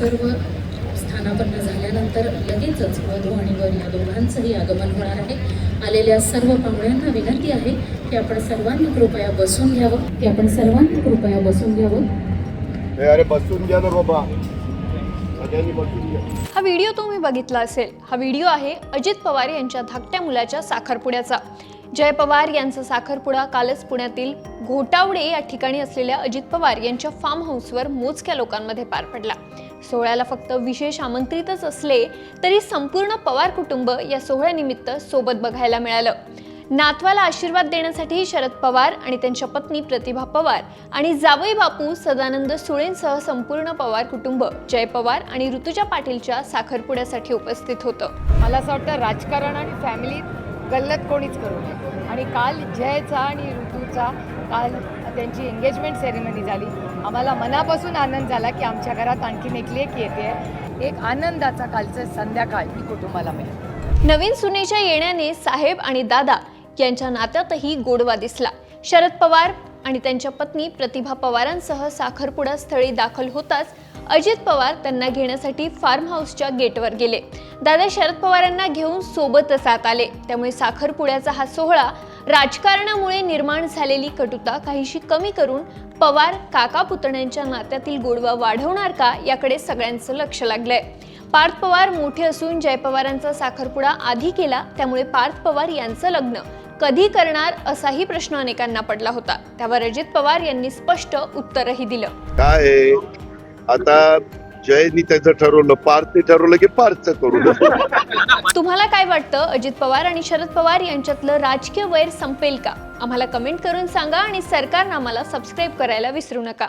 सर्व स्थानापन्न झाल्यानंतर लगेचच वधू आणि वर या दोघांचंही आगमन होणार आहे. आलेल्या सर्व पाहुण्यांना विनंती आहे की आपण सर्वांनी कृपया बसून घ्यावं की आपण सर्वांनी कृपया बसून घ्यावं. ए, अरे बसून घ्या ना बाबा सगळ्यांनी बसून घ्या. हा व्हिडिओ तुम्ही बघितला असेल. हा व्हिडिओ आहे अजित पवार यांच्या धाकट्या मुलाच्या साखरपुड्याचा. जय पवार यांचा साखरपुडा कालच पुण्यातील घोटावडे या ठिकाणी असलेल्या अजित पवार यांच्या फार्म हाऊसवर मोजक्या लोकांमध्ये पार पडला. सोहळ्याला फक्त विशेष आमंत्रितच असले तरी संपूर्ण पवार कुटुंब या सोहळ्यानिमित्त सोबत बघायला मिळालं. नातवाला आशीर्वाद देण्यासाठी शरद पवार आणि त्यांच्या पत्नी प्रतिभा पवार आणि जावई बापू सदानंद सुळेंसह संपूर्ण पवार कुटुंब जय पवार आणि ऋतुजा पाटीलच्या साखरपुड्यासाठी उपस्थित होतं. मला असं वाटतं राजकारण आणि फॅमिली गल्लत कोणीच करू नये. आणि काल जयचा आणि ऋतूचा काल त्यांची एंगेजमेंट सेरेमनी झाली. आम्हाला मनापासून आनंद झाला की आमच्या घरात आणखीन एक लेक येते. एक आनंदाचा कालचं संध्याकाळ ही कुटुंबाला मिळेल. नवीन सुनेच्या येण्याने साहेब आणि दादा यांच्या नात्यातही गोडवा दिसला. शरद पवार आणि त्यांच्या पत्नी प्रतिभा पवारांसह साखरपुडा स्थळी दाखल होताच अजित पवार त्यांना घेण्यासाठी फार्म हाऊसच्या गेटवर गेले. दादा शरद पवारांना घेऊन सोबतच आत आले. त्यामुळे साखरपुड्याचा हा सोहळा राजकारणामुळे निर्माण झालेली कटुता काहीशी कमी करून पवार काका पुतण्यांच्या नात्यातील गोडवा वाढवणार का याकडे सगळ्यांचं लक्ष लागलंय. पार्थ पवार मोठे असून जय पवारांचा साखरपुडा आधी केला त्यामुळे पार्थ पवार यांचं लग्न कधी करणार असाही प्रश्न अनेकांना पडला होता. त्यावर अजित पवार यांनी स्पष्ट उत्तरही दिलं. काय आता जयनी त्याचं ठरवलं पार्थने ठरवलं की पार्थचं करू. तुम्हाला काय वाटतं? अजित पवार आणि शरद पवार यांच्यातलं राजकीय वैर संपेल का? आम्हाला कमेंट करून सांगा आणि सरकारनं आम्हाला सबस्क्राईब करायला विसरू नका.